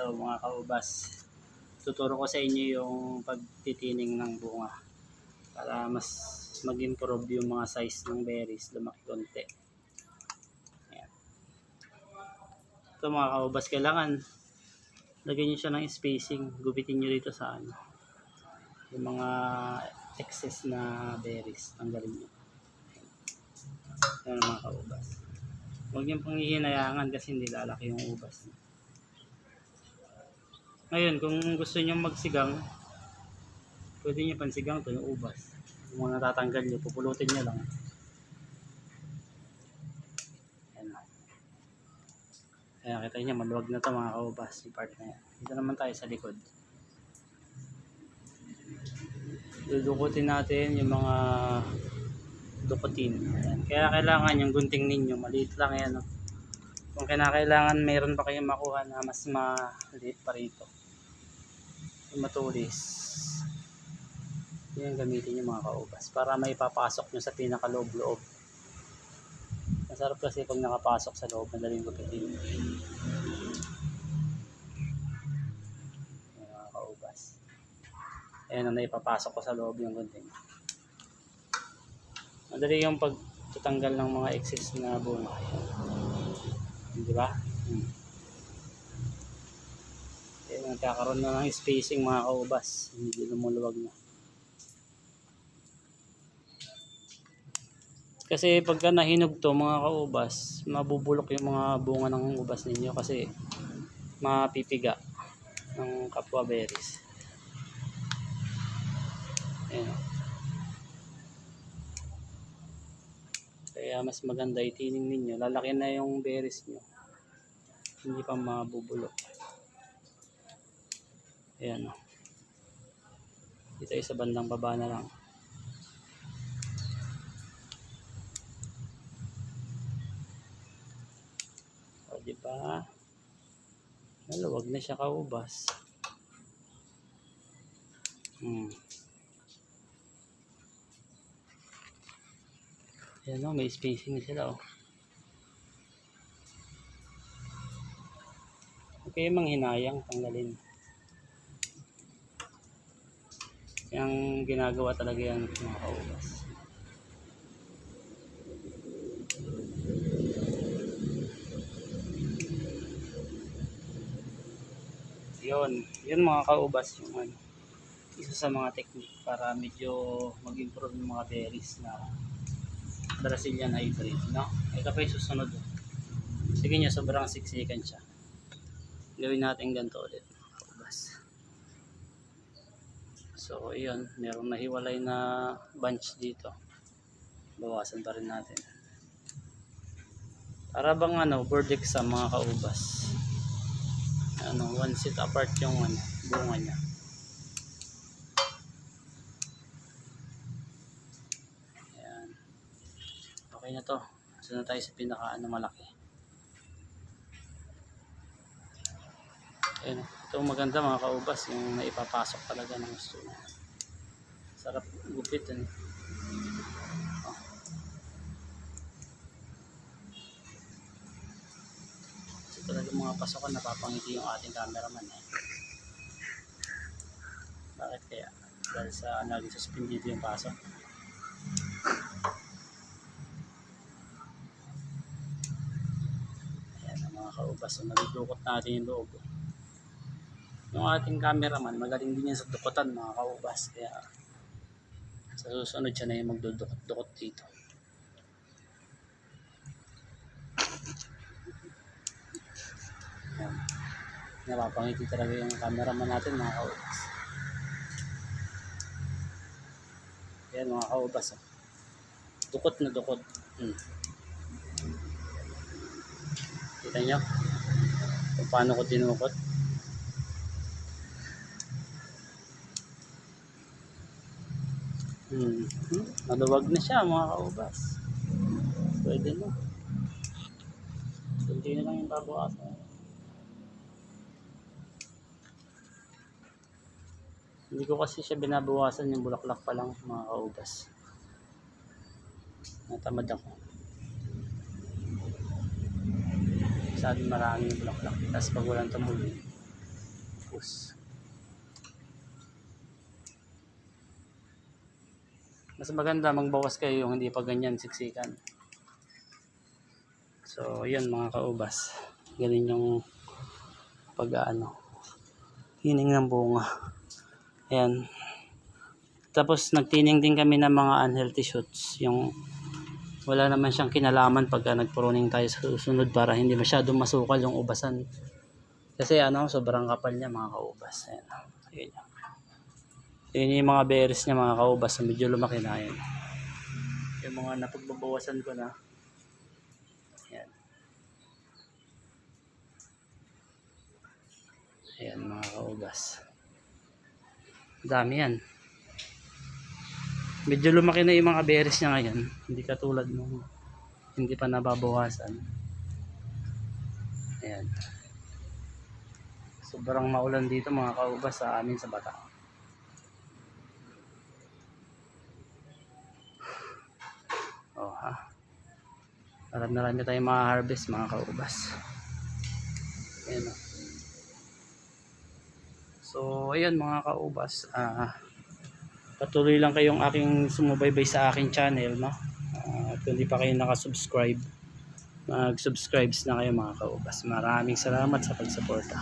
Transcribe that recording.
Ito mga kaubas. Tuturo ko sa inyo yung pagtitining ng bunga. Para mas mag-improve yung mga size ng berries. Lumaki konti. Ayan. Ito mga kaubas. Kailangan lagyan nyo siya ng spacing. Gupitin nyo dito sa ano. Yung mga excess na berries. Tanggalin nyo. Ayan mga kaubas. Huwag niyong panghihinayangan kasi hindi lalaki yung ubas. Ngayon, kung gusto niyo magsigang, pwede niyo pansigang to yung ubas. Kung mga natatanggal niyo, pupulutin niyo lang. Ayan. Ayan, kita niyo, maluwag na to mga kaubas, yung part na yan. Dito naman tayo sa likod. Dudukutin natin yung mga dukutin. Ayan. Kaya kailangan yung gunting ninyo, maliit lang yan. No? Kung kinakailangan mayroon pa kayong makuha na mas maliit pa rito. Matulis. Yan gamitin yung mga kaubas para may papasok nyo sa pinakaloob-loob. Masarap kasi pag nakapasok sa loob, madaling gupitin. Yan mga kaubas. Ayan ang naipapasok ko sa loob yung gunting. Madali yung pagtatanggal ng mga excess na bunga. Di ba? Hmm. Ayan, nagkakaroon na ng spacing mga kaubas. Hindi lumuluwag na. Kasi pagka nahinog to mga kaubas, mabubulok yung mga bunga ng ubas ninyo kasi mapipiga ng kapwa berries. Ayan. Kaya mas maganda itining ninyo. Lalaki na yung berries nyo. Hindi pa mabubulok. Ayan o. Dito ay sa bandang baba na lang. O di ba? Maluwag na siya kaubas. Hmm. Ayan o, may spacing sila o. Kayo manghinayang, tanggalin. Yung ginagawa talaga yan mga kaubas. Yun, yun mga kaubas yung ano, isa sa mga technique para medyo mag-improve yung mga berries na Brazilian hybrid, no? Ito pa yung susunod. Sige niya, sobrang siksikan siya. Gawin natin ganito ulit. Kaubas. So, yun. Merong nahiwalay na bunch dito. Bawasan pa rin natin. Para bang ano, board exam mga kaubas. Ano, one seat apart yung ano, bunga niya. Ayan. Okay na to. Sunod na tayo sa pinaka ano malaki. Ayan. Ito maganda mga kaubas. Yung naipapasok talaga ng gusto niya. Sarap gupit. Ano? Oh. Kasi talaga mga pasokan napapangiti yung ating cameraman. Eh. Bakit kaya? Dahil sa naging suspendido yung pasok. Ayan ang mga kaubas. So, nalidukot natin yung loob. Yung ating cameraman, magaling din yan sa dukutan mga kaubas. Kaya sa susunod siya na yung magdudukot-dukot dito. Ayan. Napapangiti talaga yung cameraman natin mga kaubas. Ayan mga kaubas. Oh. Dukot na dukot. Hmm. Kita nyo? Kung paano ko tinukot. Hmm. hmm. Maluwag na siya mga kaubas. Pwede na. Kunti na lang yung babawasan. Hindi ko kasi siya binabawasan yung bulaklak pa lang mga kaubas. Natamad ako. Masyadong marami yung bulaklak. Tapos pag walang tumuloy, pupus. Mas maganda magbawas kayo yung hindi pa ganyan siksikan. So, yun mga kaubas. Ganun yung pag-ano. Tining ng bunga. Ayan. Tapos nagtining din kami ng mga unhealthy shoots. Yung wala naman siyang kinalaman pagka nagpruning tayo sa susunod para hindi masyadong masukal yung ubasan. Kasi ano, sobrang kapal niya mga kaubas. Ayan. Ayun yun. Yun yung mga berries niya mga kaubas. Medyo lumaki na yun. Yung mga napagbabawasan ko na. Ayan. Ayan mga kaubas. Dami yan. Medyo lumaki na yung mga berries niya ngayon. Hindi katulad nung hindi pa nababawasan. Ayan. Sobrang maulan dito mga kaubas sa amin sa Bata. Oh ha. Marami marami tayong mga harvest mga kaubas. Ayan o. So, ayan mga kaubas. Ah, patuloy lang kayong aking sumubaybay sa aking channel, no? Ah, at kung di pa kayo nakasubscribe, mag-subscribes na kayo mga kaubas. Maraming salamat sa pagsuporta.